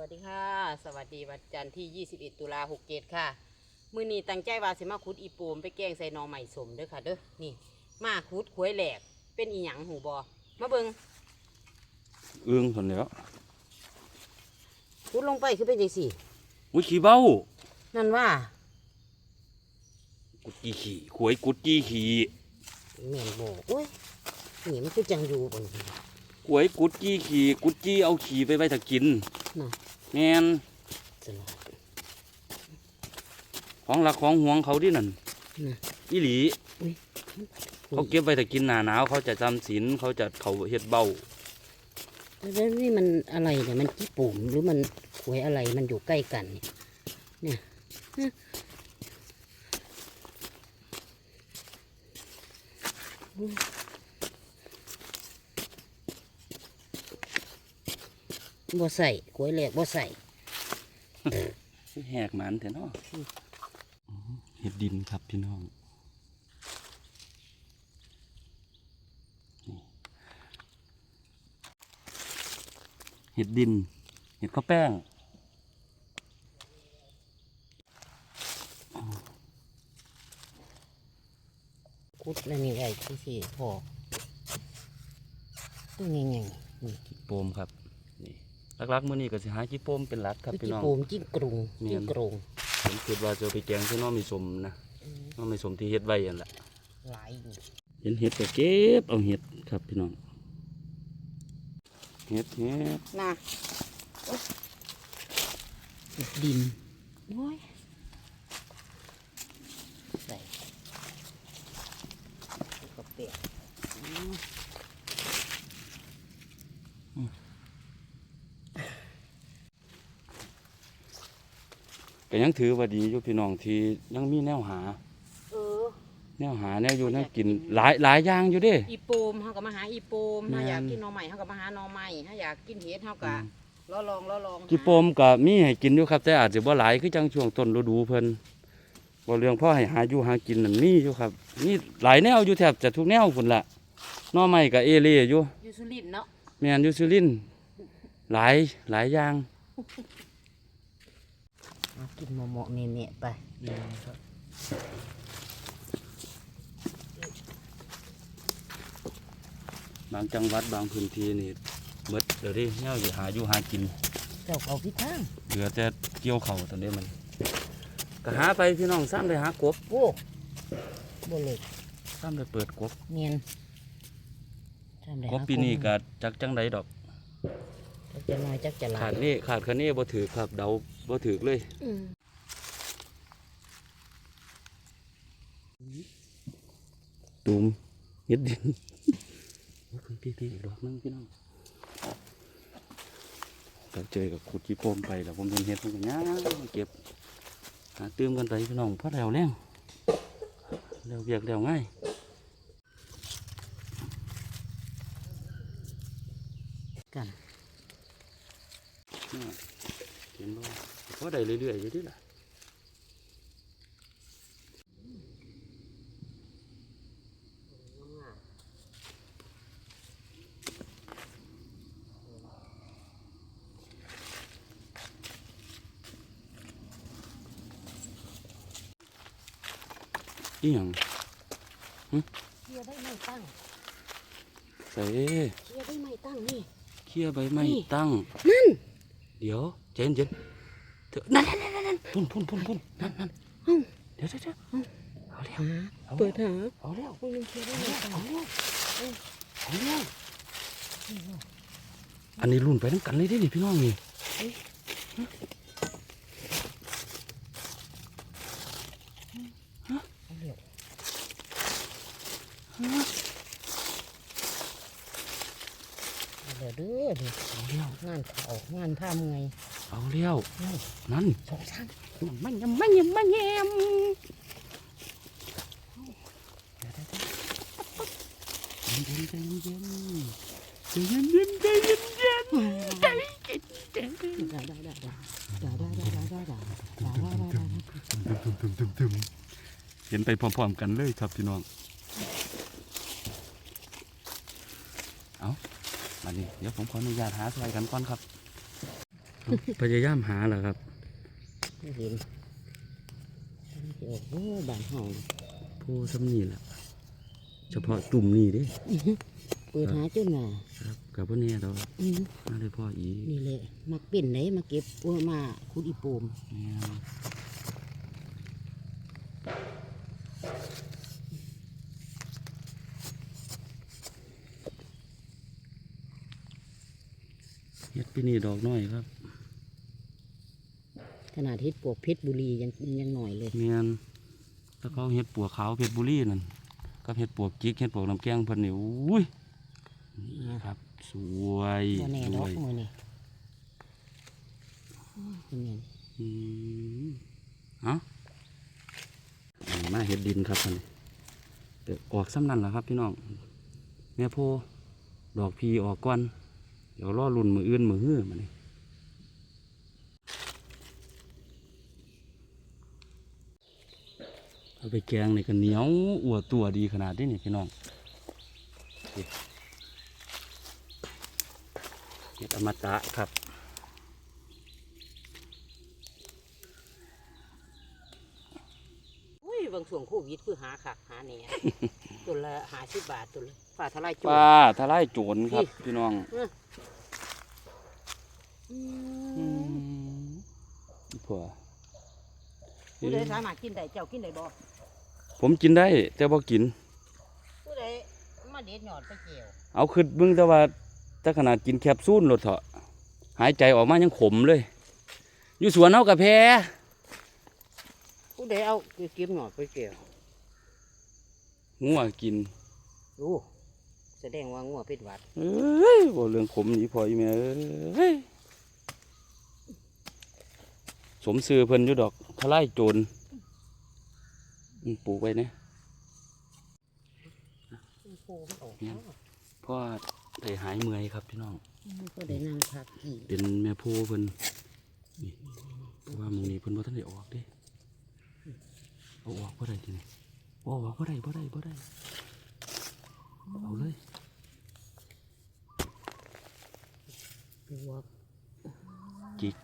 วัสดีค่ะ สวัสดีวันจันทร์ที่ 21 ตุลา67ค่ะ มื้อนี้ตั้งใจว่าสิมาขุดอีปูมไปแกงใส่หนอใหม่สมเด้อค่ะเด้อ นี่ มาขุดขวยแหลก เป็นอีหยังหูบอมาเบิงเอื้องคนแล้วขุดลงไปคือเป็นจังสี่อุ้ยขี้เบ้า นั่นว่า กุดจีขี่ขวยกุดจีขี่แม่นบอกโอ้ยนี่มันคือจังอยู่บนนี้ขวยกุดจีขี่กุดจีเอาขี่ไปไว้ถ้ากิน น่ะ แมนสลาดของรักของห่วงเขาดินั่นน่ะอีหลีอุ้ยเขาเก็บไว้ถ้ากินหนาหนาวเขาจะจำศีลเขาจะเขาเฮ็ดเบ้าแล้วนี่มันอะไรเนี่ยมันกี่ปุ่มหรือมันขวยอะไรมันอยู่ใกล้กัน เนี่ยเนี่ย บ่ใส่ขวยแหลกบ่ใส่แหกหมันเถอะเนาะเฮ็ดดินครับพี่น้องนี่เห็ดดิน เห็ดข้าวแป้งคุดแล้วนี่ไอ้ที่สี่พอตัวนี้ไงนี่ขี้โปมครับนี่ ลักๆมื้อนี้ก็สิหาขี้โปมเป็นหลักครับคือพี่จีน้องโปมจิ้งกรุงเนียน จิ้งกรุงผมคิดว่าจะเอาไปแกงใส่น้อมีสมนะน้อมีสมที่เฮ็ดไว้นั่นแหละหลายอยู่เห็นเห็ดก็เก็บเอาเห็ดครับพี่น้องเห็ดเห็ดนะดินโอ้ยใส่ก็เปียก ก็ยังถือว่าดีอยู่พี่น้องที่ยังมีแนวหา เออ แนวหาแนวอยู่แนวกินหลายหลายอย่างอยู่เด้ อีโปมเขาก็มาหาอีโปมแม่ถ้านอยากกินหน่อใหม่เขาก็มาหาหน่อใหม่ถ้าอยากกินเห็ดเขาก็ล้อลองล้อลองกีโปมก็มีให้กินอยู่ครับแต่อาจจะบ่หลายคือจังช่วงต้นฤดูเพิ่นบ่เรื่องพ่อให้หาอยู่หากินนั่นมีอยู่ครับมีหลายแนวอยู่แทบจะทุกแนวพุ่นละหน่อไม้ก็เอเล่อยู่อยูสุรินทร์เนาะแม่นอยู่สุรินทร์หลายหลายอย่าง เอากินเหมาะๆเมะๆไปบางจังหวัดบางพื้นที่นี่หมดเดี๋ยวนี้แนวสิหาอยู่หากินเจ้าเขาพิทางเหลือแต่เกี่ยวเขาวตอนนี้มันก็หาไปพี่น้องซ้ำเลยหากบโอ้บ่เลยซ้ำเลยเปิดกบเนียนทำได้กบหาปีนี้ก็จักจังใดดอก จักจะน้อยจักจะหลาขายดนี่ขาดคันนี้บ่ถือครับเดาบ่ถือเลยอืมตูมเฮ็ดดินโอ้ยพี่พี่อีกดอกนึงพี่น้องก็เจอกับขุดจีโปมไปแล้วผมเห็นเฮ็ดผมก็ย่างเก็บหาตื้มกันไปพี่น้องเพราะแล้วแล้วแล้วเวียกแล้วง่าย กัน เนี่ยเห็นบ่ เพราะได้เรื่อยๆอยู่ดิล่ะอีหยังเคลียร์ได้ไม่ตั้งใส่เคลียร์ได้ไม่ตั้งนี่เคี่ยใบไม้นี่ตั้ง นั่น เดี๋ยวเจนเจน เถอะนั่นนั่นนั่นนั่นพุ่นพุ่นพุ่นพุ่นนั่นนั่นเดี๋ยวเดี๋ยวเดี๋ยวเอาแล้วหาเอาเปิดหาเอาแล้วพวกนี้เคลียร์ได้ไม่ตั้งเอาแล้วเอาแล้วอันนี้รุ่นไปน้ำกันเลยเด้นี่พี่น้องนี่เดี๋ยวเด้อเดี๋ยวเอาแล้วงานเขางานผ้าเมื่อย เอาแล้วนั่นสองชั้นมันยังมันยังมันยังเย็นเย็นเย็นเย็นเย็นเย็นเย็นเย็นได้ได้ได้ได้ได้ได้ได้ได้ได้ได้ได้ได้ได้ตึมตึมตึมตึมเห็นไปพร้อมๆกันเลยครับพี่น้องเอาอันนี้เดี๋ยวผมขออนุญาตหาใส่กันก่อนครับ พยายามหาแหละครับบ่เห็นโอ้โหบ้านเฮาผู้สำนีแหละเฉพาะตุ่มนี่เด้เปิดหาจนว่าครับกับพ่อเนี่ยเราอืมมาได้พ่ออีกนี่แหละมักเป็นไหนมาเก็บอ้วมาขุดอีโปมแม่นเฮ็ดปีนี้ดอกน้อยครับ ขนาดเฮ็ดปวกเพชรบุรียังยังหน่อยเลยเมียนถ้าเขาเฮ็ดปัวขาวเพชรบุรีนั่นกับเฮ็ดปวกจิกเฮ็ดปวกน้ำแกงเพิ่นนี่อุ้ยนี่ครับ สวยบ่แน่สดอวกยมื้อนี้เป็นไงอืมเอ้าอันนี้มาเฮ็ดดินครับอันนี้แต่ออกซ้ำนั่นแหละครับพี่น้องแม่โพดอกพีออกก่อนเดี๋ยวรอรุ่นมืออื่นมือฮื้อมานี่ เอาไปแกงนี่ก็เหนียวอัวตัวดีขนาดนี้นี่พี่น้องนี่เห็ดอมตะครับอุ้ยบางช่วงโควิดคือหาคักหาแหน่ตัวละ50บาทตัวละฟ้าทลายโจปรลาทลายโจรครับพี่น้องอือืมมผัว ผู้ใดสามารถกินได้เจ้ากินได้บ่ผมกินได้ แต่บ่กิน ผู้ใดมาเด็ดยอดไปเกี่ยวเอาขึ้นเบิ่งแต่ว่าถ้าขนาดกินแคปซูลโลดเถอะหายใจออกมายังขมเลย อยู่สวนเอากระแพผู้ใดเอาเก็บยอดไปเกี่ยวงัวกินโอ้แสดงว่างัวเป็นหวัดเอ้ยบ่เรื่องขมนี่พออยู่แม่เอ้ยส มซื้อเพิ่นอยู่ดอกทลายโจรอืมปลูกไว้เนี่ยโคมันออกเนี่ยเพราะว่าได้หายเมื่อยครับพี่น้องก็ได้นั่งพักอีกเป็นแม่โพเพิ่นนี่เพราะว่ามึงนี้เพิ่นบ่ทันได้ออกเด้เอาออกบ่ได้ทีนี้เอาออกบ่ได้บ่ได้บ่ได้เอาเลยปวกจิก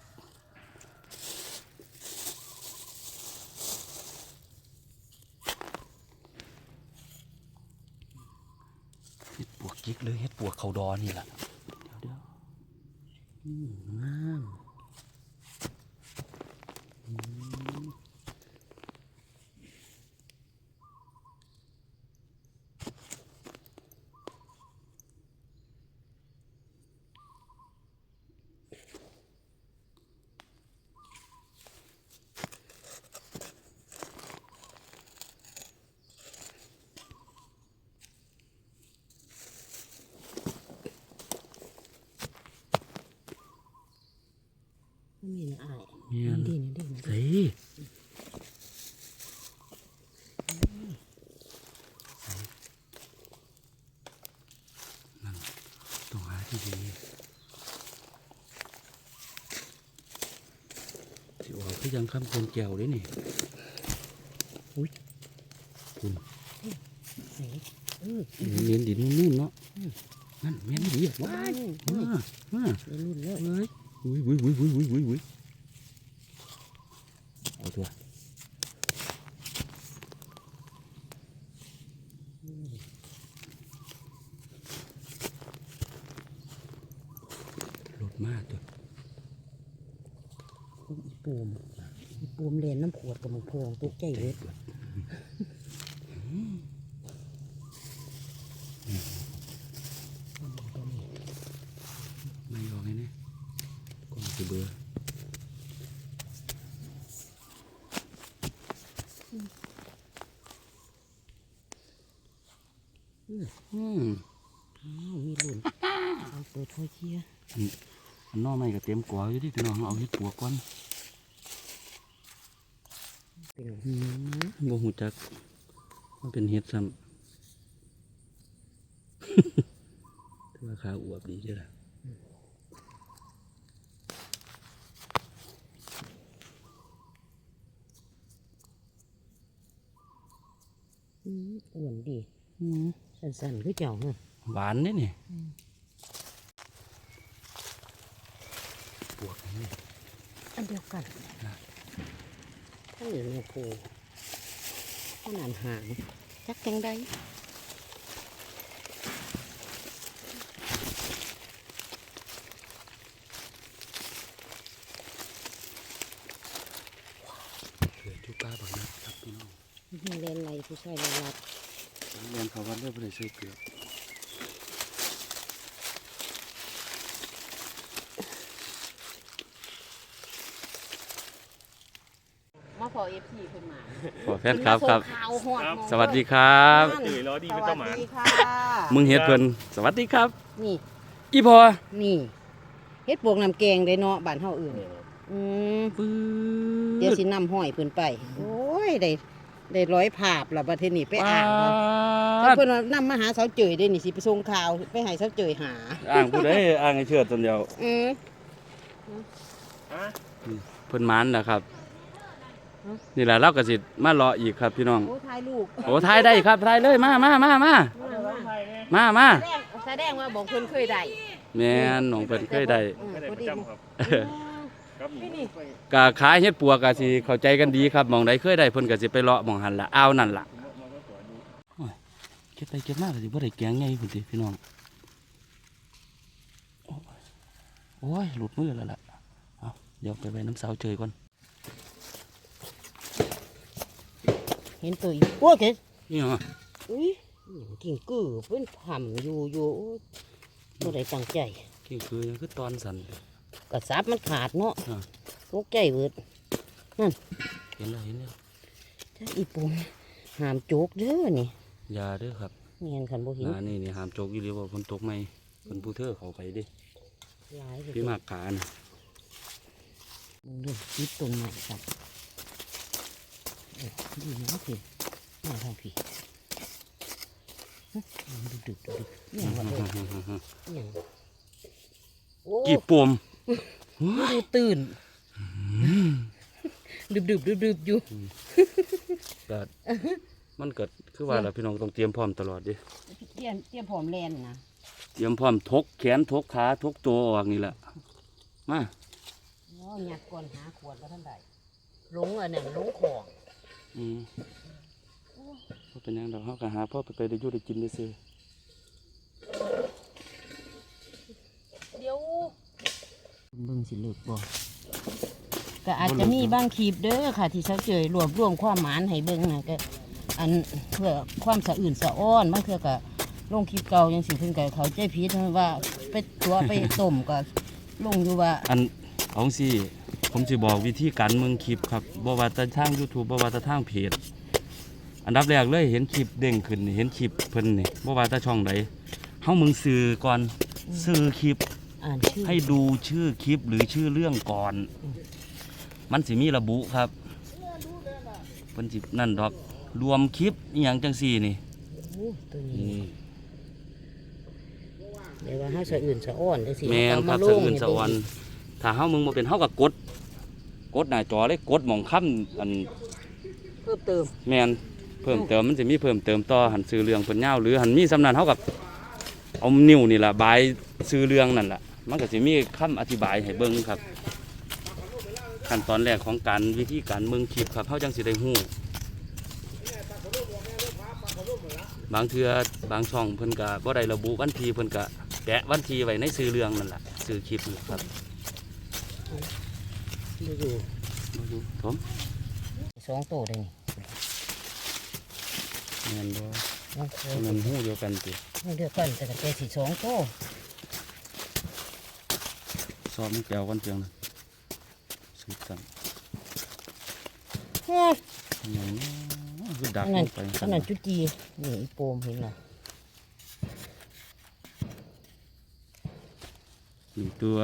เฮ็ดปวกจิกเลยเฮ็ดปวกเขาดอนี่แหละเดี๋ยวเดี๋ยวงามอืม ไม่มีนะอาย เมียน ดีนี่ดีนี่ เฮ้ยนั่นต้องหาที่ดีสิว่าคือ ยังคำคนแก้วเลยนี่อุ้ยคุณไหนเออเมียนดินนู่นๆเนาะนั่นเมียนดีอะว้ายเฮ้ยมามาได้รุ่นแล้วเฮ้ยอุ้ยอุ้ยอุ้ยอุ้ยอุ้ยอุ้ยอุ้ยเอาตัวรถมากตัว อีปูมอีปูมเรีย นน้ำขวดกับมังพวงตุ๊กใจเลยไม่ยอมไงเนี่ยกองจะเบื่ออืมอ้าวมีรุ่นเอาเปิดไฟเชียนนอกไม่ก็เต็มกว่าอยู่ที่พี่น้องเอาเฮ็ดปวกก่อน อืม บ่หูจัก มันเป็นเฮ็ดซ้ำถือว่าขาอวบดีเด้อล่ะอืมอ้วนดีสั้นๆคือเจ้าเนาะหวานเด้นี่ปวกนี่อันเดียวกันนะถ้าเหลือแม่โพ ขนาดหางจักจังใดเกิดจุป้าบักนัดครับพี่น้องมีเลนไรผู้ชายเลนรัดเรียนเขาวัดเรื่อยไปเลยใส่เกลือ มาพอ เอฟซีเพิ่นมาขอแฟนครับครับ เพิ่นมาส่งข่าวฮอดหม้องสวัสดีครับ นั่นตื่นแล้วดีเป็นเจ้าหมา สวัสดีค่ะมึงเฮ็ดเพิ่นสวัสดีครับ นี่อีพอนี่เฮ็ดปวกน้ำแกงได้เนาะบ้านเฮาอื่นอืมปื๊เดี๋ยวสินำห้อยเพิ่นไป โอ้ยได้ได้ร้อยภาพละประเทศนี้ไปอ่านว่าป๊าดเพิ่นว่านำมาหาสาวเจยได้นี่สิไปส่งข่าวไปให้สาวเจยหา อ่างผู้ใดอ่างให้เชิดตนเดียวอืมฮะเพิ่นหมันนะครับฮะ นี่แหละเราก็สิมารออีกครับพี่น้อง โอ้ถ่ายรูปโอ้ทายได้ครับทายเลยมามามามาเอาไปร้องไห้เนี่ยมามาแสดงแสดงว่าบอกเพิ่นเคยได้แม่นน้องเพิ่นเคยได้อืมไม่ได้พปอระดีจำครับครับนี่นี่กะขายเฮ็ดปัวกะสิเข้าใจกันดีครับหมองใดเคยได้เพิ่นก็สิไปเลาะหมองหันละอ้าวนั่นล่ะมันก็สวยดีเก็บไปเก็บมาก็สิบ่ได้แกงใหญ่พุ่นติพี่น้องโอ้ยโอ้ยหลุดมือแล้วล่ะเอาเดี๋ยวไปไว้น้ำสาวเจยก่อน เห็นตัวอีกโอ้ยเกดนี่เหรออุ้ยกิ่งกือเพิ่นทำอยู่อยู่โอ้ยบ่ได้ตั้งใจนี่คือยังคือตอนสั่นกระซับมันขาดเนาะอ่าตกใจเบิดเห็นแล้วเห็นแล้วถ้าอีปุ่มหามโจกเด้อนี่อยาเด้อครับเงียนคันบ่เห็นนานี่นี่หามโจกอยู่หรือว่าฝนตกไหมเพิ่นผู้เธอเข้าไปเดิหลายเลยพี่มากกานะมึงดูคิดตรงไหนครับเอ้ย ดีนะพี่มาทางพี่ฮะดึกดึกดึกดึกเนี่ยว่าเด้อเนี่ยโอ้กี่ปมดูตื่นดึบดึบดึบดึบอยู่ก็มันเกิดคือว่าเราพี่น้องต้องเตรียมพร้อมตลอดเดิเตรียมเตรียมพร้อมแลนนะเตรียมพร้อมทกแขนทกขาทกตัวออกนี่แหละมาอ๋อหยัดก่อนหาขวดแล้วท่านใดหลงอันนั้นหลงของ อืมบ่เป็นหยังดอกเฮาก็หาพ่อไปไปได้อยู่ได้กินได้ซื้อเดี๋ยวเบิ่งสิเลิกบ่ก็อาจจะมีบางคลิปเด้อค่ะ ที่เขาเจยรวบรวมความหมานให้เบิ่งนะก็อันเพื่อความสะอื่นสะอ้อนบางเทื่อก็ลงคลิปเก่ายังสิเพิ่นก็เขาใจผิดว่าไปตัวไปต้มก็ลงอยู่ว่า อันเอาสิ ผมสิบอกวิธีการเมืองคลิปครับบ่ว่าแต่ทาง YouTube บ่ว่าแต่ทางเพจอันดับแรกเลยเห็นคลิปเด้งขึ้นนี่เห็นคลิปเพิ่นนี่บ่ว่าแต่ช่องใดเฮามึงซื้อก่อนซื้อคลิป อ่านชื่อให้ดูชื่อคลิปหรือชื่อเรื่องก่อน มันสิมีระบุครับเพิ่นสินั่นดอกรวมคลิปอหย่างจังซี่นี่โอ้ตัวนี้นี่ เดี๋ยวว่าเฮาสะอื่นสะอ้อนจังซี่แม่นครับเาสะมาลงอื่นให้สะเบิ่งออนถ้าเฮามึงบ่เป็นเฮาก็กด กดหน้าจอเลยกดหม่องค้ำอันเพิ่มเติมแม่นเพิ่มเติมมันจะมีเพิ่มเติมต่อหันซื้อเรื่องเพิ่นยาวหรือหันมีสำนันเท่ากับเอานิ้วนี่ล่ะบายซื้อเรื่องนั่นล่ะมันก็จะมีคำอธิบายให้เบิ่งครับ ขั้นตอนแรกของการวิธีการเมืองคลิปครับเฮาจังสิได้ฮู้บางเทื่อบางช่องเพิ่นก็บ่ได้ระบุวันที่เพิ่นก็แปะวันที่ไว้ในซื้อเรื่องนั่นล่ะซื้อคลิปนั่นล่ะครับ ดูอยู่บ่อยู่ผมสองโตได้นี่แม่นบ่น้องเคยแม่นฮู้เดียวกันติไม่เดือกันแต่ก็แต่สิสองโตสอบมันแก้วกันเพียงนะสุดจังเฮ้ยอย่างนี้คือดักอันลนั้นงไปอันนั้นจุจีนี่อีโปมเห็นเหรอหนึ่งตัว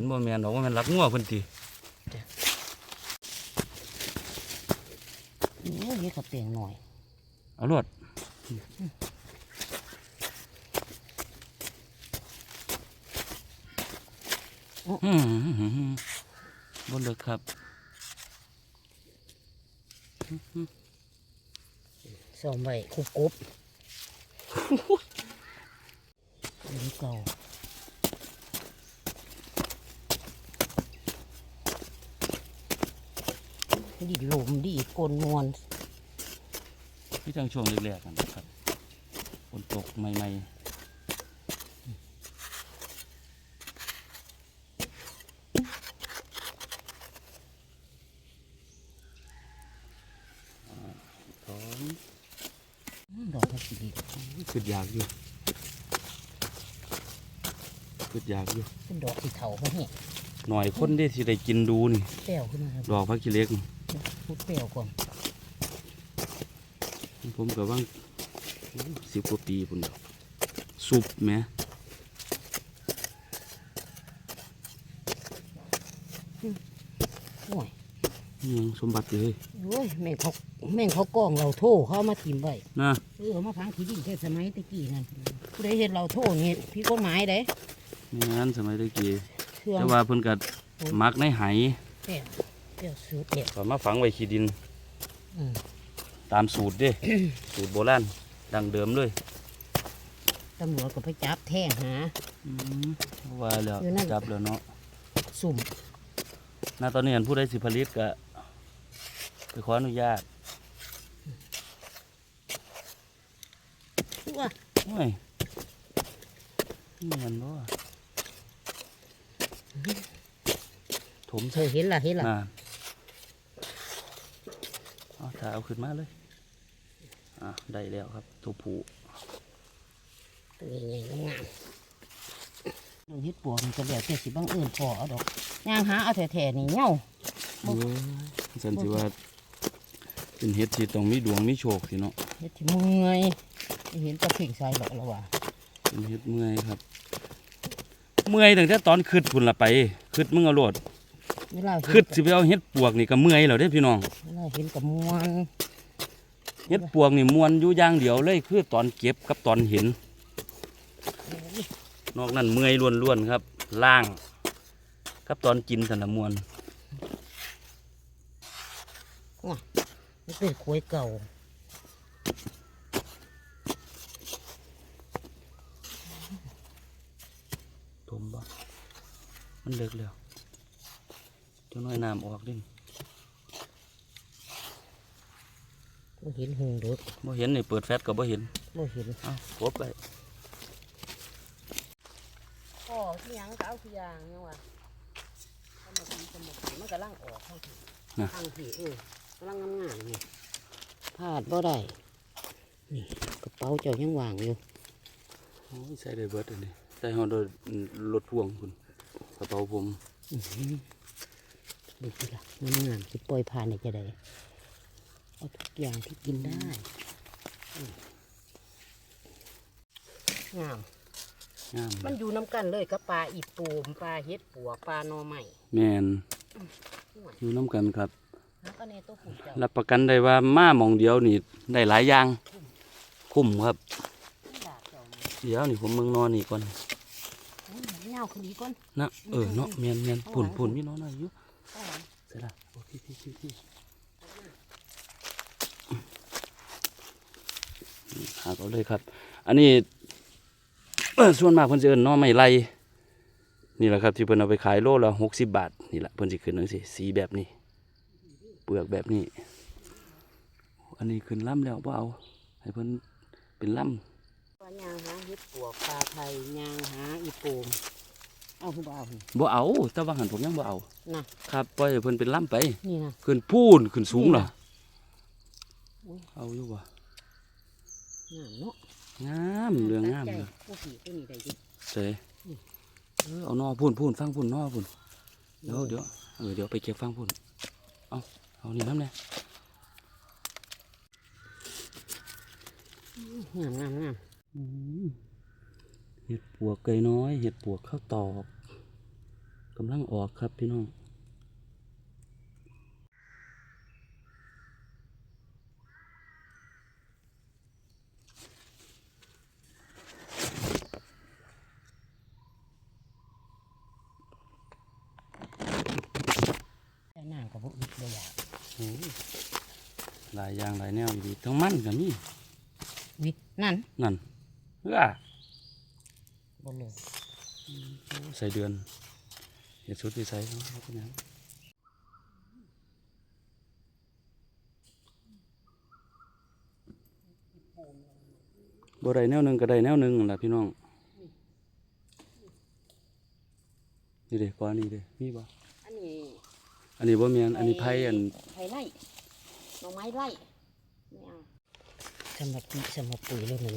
มือนบ่แมนดอกว่าแมันรักงัวเพิ่นตินี่เยอะกับเตียงหน่อยเอารวดอืมบนเลิกครับซ้อมไว้คุบกบนี่เก่า ดีหลมดีกลนมวนพี่จังช่วงแรกๆกันนะครับฝนตกใหม่ๆอ่าสองดอกพักดีขึ้นยากอยู่ขึ้นยากอยู่เป็นดอกสีเทาเขาเนี่ยหน่อยคนได้สิได้กินดูนี่เปรี้ยวขึ้นมาครับดอกพักกิเล็กนี่ พูดเปรี้ยวก่อนผมกับว่างสิบกว่าปีพุ่นดอกซุปแหมโอ้ยนี่ยังสมบัติอยู่เลยโอ้ยแม่งเขาแม่งเขากล้องเราโทษเขาเอามาทิมไว้นะเออเอามาพังที่ดินแต่สมัยตะกี้นั่นผู้ใดเห็นเราโทษนี่พี่กฎหมายเด้ไม่งั้นสมัยตะกี้เครื่องแต่ว่าเพิ่นก็มักในไห เปรี้ยวเปรี้ยวสุดเด็ดก็มาฝังไว้ขี้ดิน อืมตามสูตรเด้ สูตรโบราณดังเดิมเลยตำรวจก็ไปจับแท่งหาอืมว่าแล้วอยู่นั่น จับแล้วเนาะสุ่มณตอนนี้อันผู้ใดสิผลิตก็ไปขออนุญาตว่าโอ้ยนี่มันบ่ถมเธอเห็นล่ะเห็นล่ะ น่ะเอา ถ่ายเอาขึ้นมาเลย อะได้แล้วครับ ตัวผูตัวใหญ่ๆงามๆน้องเฮ็ดปวกมันก็แล้วแต่สิบังเอิญพอเอาดอกย่างหาเอาแท้ๆนี่เหงาโอ้ยสันสิว่าเป็นเฮ็ดที่ต้องมีดวงมีโชคสิเนาะเฮ็ดที่เมื่อยไม่เห็นตะเพ่งใส่หรอกละว่าเป็นเฮ็ดเมื่อยครับ เมื่อยตั้งแต่ตอนคืดพุ่นละไปคืดมึงเอาโลด เวลาเห็นคืดสิไปเอาเฮ็ดปวกนี่ก็เมื่อยแล้วเด้พี่น้องเวลาเห็นกับมวนเฮ็ดปวกนี่มวนอยู่อย่างเดียวเลยคือตอนเก็บกับตอนเห็น นอกนั้นเมื่อยล้วนๆครับ ล่างกับตอนกินสันละมวนมันเป็นขวยเก่าทมบ่มันเลิกแล้วเจ้าน้อยน้ำออกเดิบ่เห็นหงโดดบ่เห็นนี่เปิดแฟลชก็บ่เห็นบ่เห็นเอ้าครบไปพ่อที่ยังก็เอาทุกอย่างเนี่ยว่ะสมุนสมุนมันกำลังออกข้างที่ข้างที่เออกำลังงามๆนี่พลาดบ่ได้นี่กระเป๋าเจ้ายังวางอยู่โอ้ยใส่ได้เบิดอันนี้ใส่เฮาโดยรถพ่วงคุณกระเป๋าผมอื้อหือ ดูสิล่ะมันงามจะปล่อยผ่านได้จะได้เอาทุกอย่างที่กินได้อืมงามงามมันอยู่น้ำกันเลยกับปลาอีปูมปลาเฮ็ดปัวปลาหนอใหม่แม่นห่วยอยู่น้ำกันครับแล้วก็ในตัวผูเจ้ารับประกันได้ว่ามาหมองเดียวนี่ได้หลายอย่าง คุ้มครับดาบเจ้ามาเดี๋ยวนี่ผมเมืองนอนนี่ก่อนอุ้ยเงาคนนี้ก่อนนะเออเนาะเมียนเมียนปุ่นปุ่นมีน้อยหน่อยอยู่ข้างหลัง เสร็จละโอ้พี่พี่พี่พี่หาเอาเลยครับ อันนี้ส่วนมากเพิ่นจะเอิ้นหน้อไม่ไล่นี่แหละครับที่เพิ่นเอาไปขายโลละหกสิบบาทนี่แหละเพิ่นสิขึ้นจังซี่สีแบบนี้ เปลือกแบบนี้ อันนี้ขึ้นล่ำแล้วบ่เอา ให้เพิ่นเป็นล่ปลายางหาฮ็ดปัวปลาไทยยางหาอีปูม เอาคุณบ่เอาหั่นำบ่เอา แต่ว่าหันผมยังบ่เอาน่ะ ครับปล่อยให้เพิ่นเป็นล่ำไป นี่นะ ขึ้นพูนขึ้นสูงเหรออุ๊ย เอาอยู่บ่งามเนาะงามเรื่องงามตัดใจเลยผู้ผีตัวนี้ได้ดิ เสยเออเอานอพูนพูนฟังพูนนอพูนเดี๋ยวเดี๋ยวเออเดี๋ยวไปเก็บฟังพูนเอาเอานี่น้ำเนี่ยงามงามงาม เห็ดปวกไก่น้อย เห็ดปวกข้าวตอกกำลังออกครับพี่น้องแต่น้ำกับพวกอึดบ่อยากโอ้ยไหลหลายอย่างหลายแนวอยู่ดีทั้งมันก็มีวินั่น นั่นเฮ้อ บ่เลยใส่เดือนเห็ดสุดวิสัยเนาะครับพี่น้องบ่ได้แนวหนึ่งก็ได้แนวหนึ่งนั่นล่ะพี่น้อง นี่เด้กว่านี่เด้มีบ่อันนี้ อันนี้บ่แม่นอันนี้ไผ่อันไผ่ไร่หน่อไม้ไร่ไม่เอาสำหรับปีสำหรับปุ๋ยเลยมัน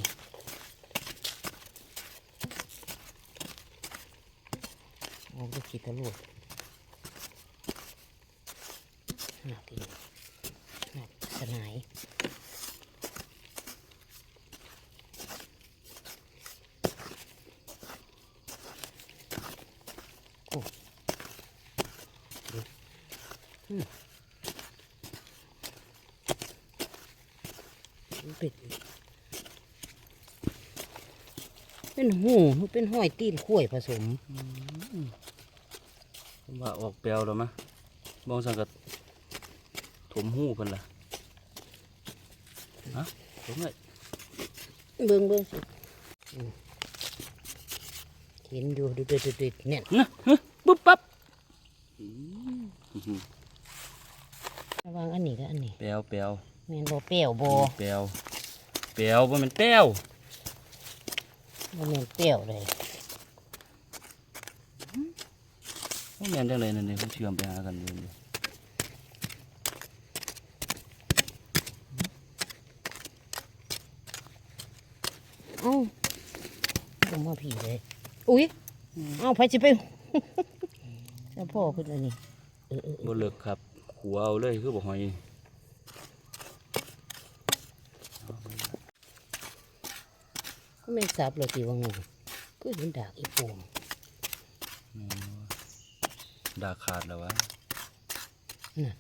โอ้ลูกขีดตะลุดหนักทีหนักสนายโอ้ดูอืมเป็นเป็นหูเป็นห้อยตีนข้วยผสมม ว่าออกแปลวแล้วมะบองสังกัดถมหูเพิ่นล่ะฮะถมเลยเบิ่งเบิ่งสิอืมเห็นอยู่ดูดูดูดูเนี่ยนะฮะปุ๊บปั๊บอื้อหือระวังอันนี้ก็อันนี้แปลวแปลวแม่นบ่เปรี้ยวบ่แปลวแปลวบ่แมันแปลวบ่แม่นเปรี้ยวเลย บ่ แม่นจังไดนั่นนี่เขาเชื่อมไปหากันอยู่นี่เอ้าบ่มาผีเลย อุ้ยเอ้าไผสิไปเจ้าพ่อเพิ่นอันนี้เออเออเอบ่อเลิกครับขัวเอาเลยคือบ่หอยก็แม่นสับเลยติว่าไงก็เห็นดากอีปูม ดาขาดแล้ววะน่ะ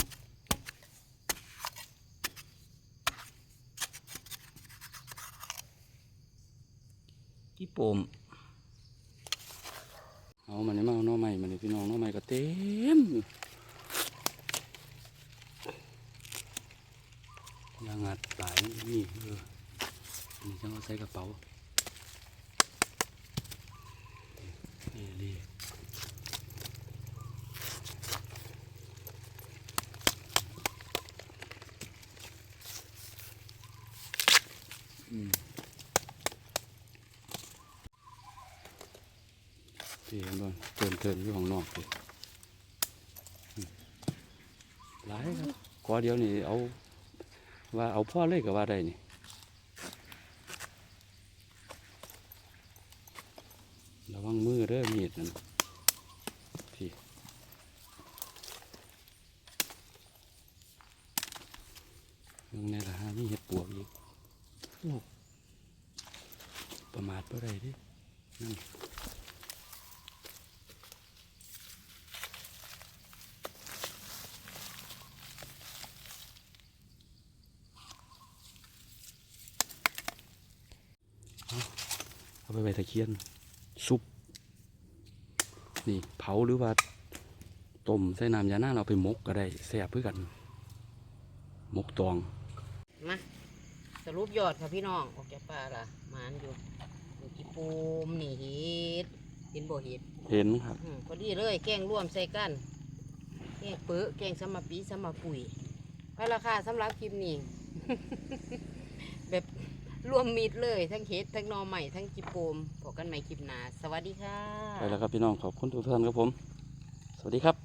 กี่โปมเอามันนี่มาเอาหน้อใหม่มันนี่พี่น้องหน้อใหม่ก็เต็มอยู่ยางงัดหลายนี่เอออันนี่จังเอาใส่กระเป๋านี่ดีอืม พี่เห็นบ่เติมเติมอยู่ของนอกเลยหลายครับกอเดียวนี่เอา ว่าเอาพ่อเลยกับว่าได้นี่ระวังมือเด้อมีดนั่นพี่เรื่องนี้ละฮะมีเห็ดปวกอีกประมาทบ่ได้เดินั่น เอา ไปไว้ตะเคียนซุปนี่เผาหรือว่าต้มใส่น้ำยาหน้าเราไปหมกก็ได้แซ่บเพื่อกันหมกตองมาสรุปยอดค่ะพี่น้อง ออกจากป่าล่ะหมานอยู่อยู่อีปูมนี่เห็ดเห็นบ่เห็ดเห็นครับอืมพอดีเลยแกงร่วมใส่กันแกงเปื้อแกงสมมาปีสมมาปุ๋ยไปราคาสำหรับคลิปนี้แบบ รวมมิดเลย ทั้งเห็ดทั้งนอใหม่ทั้งจิโปมพบกันใหม่คลิปหน้าสวัสดีค่ะ ไปแล้วครับพี่น้องขอบคุณทุกท่านครับผม สวัสดีครับ